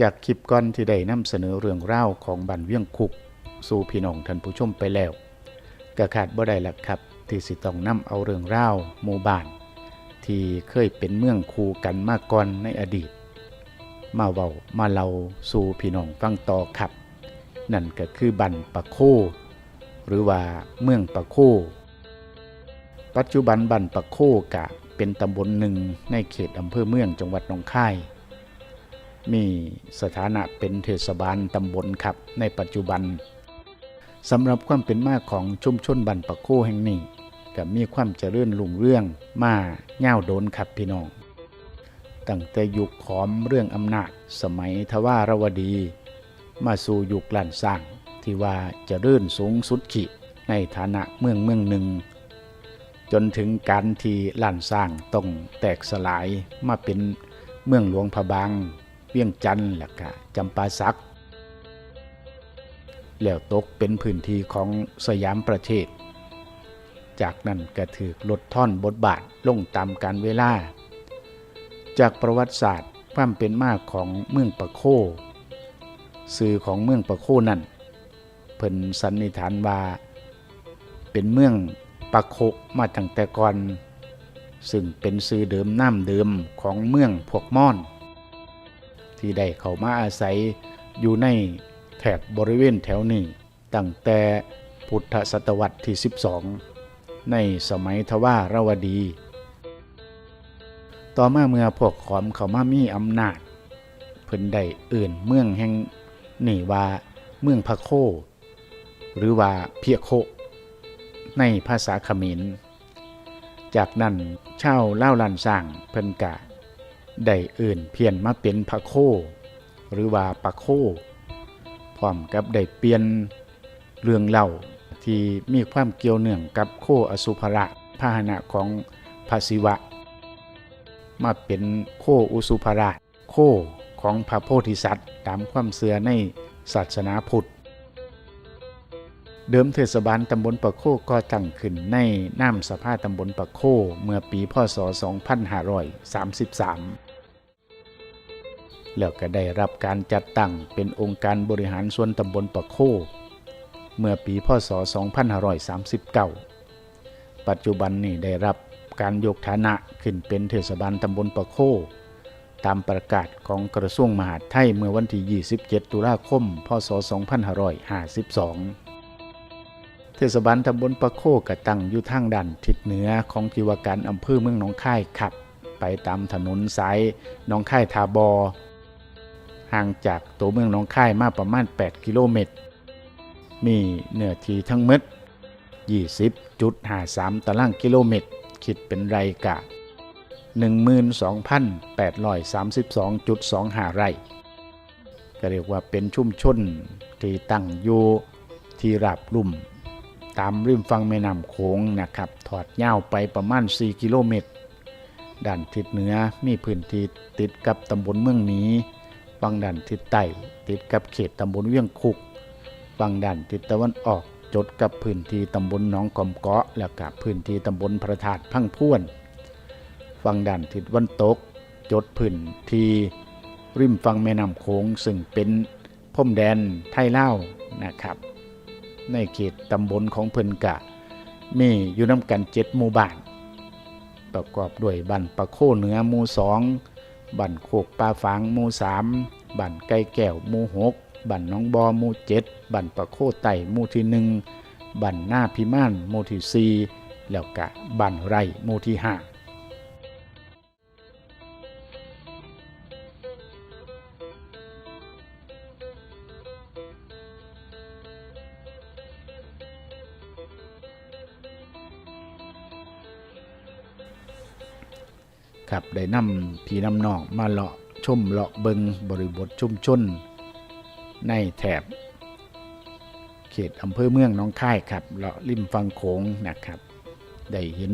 จากคลิปก่อนที่ได้นำเสนอเรื่องราวของบันเวียงคุก สู่พี่น้องท่านผู้ชมไปแล้วก็ขาดบ่ได้ละครับ ที่สิต้องนำเอาเรื่องราวหมู่บ้าน ที่เคยเป็นเมืองคูกันมาก่อนในอดีต มาเว้ามาเล่าสู่พี่น้องฟังต่อครับ นั่นก็คือบันปะโค หรือว่าเมืองปะโค ปัจจุบันบันปะโคกะเป็นตำบลหนึ่งในเขตอำเภอเมืองจังหวัดหนองคาย มีสถานะเป็นเทศบาลตำบลครับในปัจจุบันสำหรับความเป็นมาของชุมชนบันปะโคแห่งนี้กับมีความเจริญรุ่งเรื่องมาเง่าโดนครับพี่น้อง ตั้งแต่ยุคขอมเรื่องอำนาจสมัยทวารวดี มาสู่ยุคล้านสร้างที่ว่าเจะเรื่นสูงสุดขีดในฐานะเมืองเมืองหนึ่ง จนถึงการที่ล้านสร้างต้องแตกสลายมาเป็นเมืองหลวงพะบาง เวียงจันทน์และก็จำปาสัก แล้วตกเป็นพื้นที่ของสยามประเทศ จากนั้นก็ถือลดท่อนบทบาทลงตามการเวลา จากประวัติศาสตร์ความเป็นมาของเมืองปะโคสื่อของเมืองปะโคนั่นเพิ่นสันนิษฐานว่า เป็นเมืองปะโคมาตั้งแต่ก่อน ซึ่งเป็นสื่อเดิมน้ำเดิมของเมืองพวกม่อน ที่ได้เข้ามาอาศัยอยู่ในแถบบริเวณแถวนี้ ตั้งแต่พุทธศตวรรษที่ 12 ในสมัยทวารวดี ต่อมาเมื่อพวกขอมเขามามีอำนาจ เพิ่นได้เอื่นเมืองแห่งนี่ว่าเมืองพะโค หรือว่าเพียโค ในภาษาเขมร จากนั้นชาวเล่าลันสร้างเพิ่นกะ ได้เอื่นเพียนมาเป็นพระโค หรือว่าปะโคพร้อมกับได้เปลี่ยนเรื่องเล่าที่มีความเกี่ยวเนื่องกับโคอสุภระพาหนะของพระศิวะ มาเป็นโคอุสุภราชโคของพระโพธิสัตว์ ตามความเสื่อในศาสนาพุทธ เดิมเทศบาลตำบลปะโคก็ตั้งขึ้นในน้ำสภาตำบลปะโคเมื่อปีพศ 2533 แล้วก็ได้รับการจัดตั้งเป็นองค์การบริหารส่วนตำบลปะโค เมื่อปีพศ 2539 ปัจจุบันนี้ได้รับการยกฐานะขึ้นเป็นเทศบาลตำบลปะโค ตามประกาศของกระทรวงมหาดไทยเมื่อวันที่ 27 ตุลาคม พศ 2552 ทศบาลตำบลประโคกตั้งอยู่ทางด้านทิศเหนือของที่ว่าการอำเภอเมืองหนองคายขับ ไปตามถนนสายหนองคายทาบอ ห่างจากตัวเมืองหนองคายมาประมาณ 8 กิโลเมตร มีเนื้อที่ทั้งหมด20.53 ตารางกิโลเมตร คิดเป็นไรกะ 12,832.25 ไร่ ก็เรียกว่าเป็นชุมชนที่ตั้งอยู่ที่ราบลุ่ม ตามริมฝั่งแม่น้ำโขงนะครับถอดยาวไปประมาณ 4 กิโลเมตร ด้านทิศเหนือมีพื้นที่ติดกับตำบลเมืองหนี้ฝั่งด้านทิศใต้ติดกับเขตตำบลเวียงคุกฝั่งด้านทิศตะวันออกจดกับพื้นที่ตำบลหนองกอมเกาะ แล้วกับพื้นที่ตำบลพระธาตุพังพ่วนฝั่งด้านทิศตะวันตก จดพื้นที่ริมฝั่งแม่น้ำโขงซึ่งเป็นพรมแดนไทยเล่านะครับ ในเขตตำบลของเพิ่นกะ มีอยู่น้ำกันเจ็ดหมู่บ้าน ประกอบด้วยบ้านปะโคเหนือหมู่สองบ้านโคกปลาฝางหมู่สามบ้านไก่แก้วหมู่หกบ้านน้องบอหมู่เจ็ดบ้านปะโคไต่หมู่ที่หนึ่งบ้านหน้าพิมานหมู่ที่4แล้วก็บ้านไร่หมู่ที่ห้า ครับได้นำพี่น้ำนองมาเลาะชมเลาะเบิงบริบทชุมชน ในแถบ เขตอำเภอเมืองน้องค่ายครับเลาะริมฟังโขงนะครับ ได้เห็น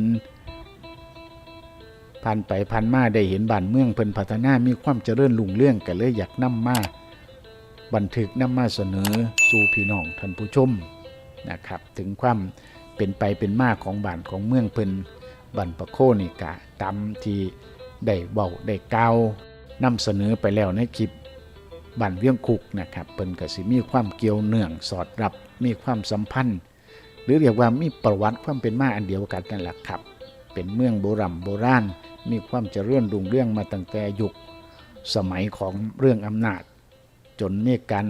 ผ่านไปผ่านมาได้เห็นบ้านเมืองเพิ่นพัฒนามีความเจริญรุ่งเรื่องกันเลยอยากนำมาบันทึกนำมาเสนอสู่พี่น้องท่านผู้ชมนะครับ ถึงความเป็นไปเป็นมาของบ้านของเมืองเพิ่น บันปะโคนี่กะตามที่ได้เบาได้เกานำเสนอไปแล้วในคลิปบันเวียงคุกนะครับเปิ้นกสิมีความเกี่ยวเนื่องสอดรับมีความสัมพันธ์ หรือเรียกว่ามีประวัติความเป็นมาอันเดียวกันนั่นแหละครับ เป็นเมืองโบรโบราณมีความเจริญรุ่งเรื่องมาตั้งแต่ยุคสมัยของเรื่องอำนาจ จนมีการ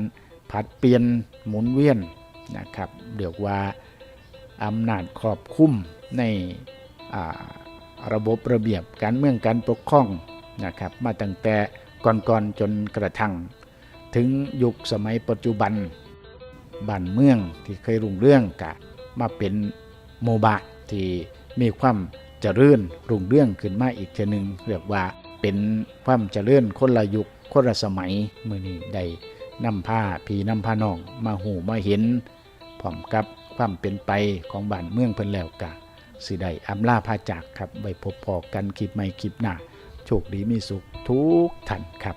ผัดเปลี่ยนหมุนเวียนนะครับเรียกว่าอำนาจครอบคลุมใน ระบบระเบียบการเมืองการปกครองนะครับมาตั้งแต่ก่อนๆจนกระทั่ง ถึงยุคสมัยปัจจุบันบ้านเมืองที่เคยรุ่งเรื่องกะมาเป็นโมบะที่มีความเจริญรุ่งเรื่องขึ้นมาอีกเทอหนึงเรียกว่าเป็นความเจริญคนละยุคคนละสมัยมือนี้ได้นำผ้าพีนำผ้านอง มาหูมาเห็นพร้อมกับความเป็นไปของบ้านเมืองเพิ่นแล้วกะ สิได้อำลาพาจากครับไว้พบพอกันคลิปใหม่คลิปหน้าโชคดีมีสุขทุกท่านครับ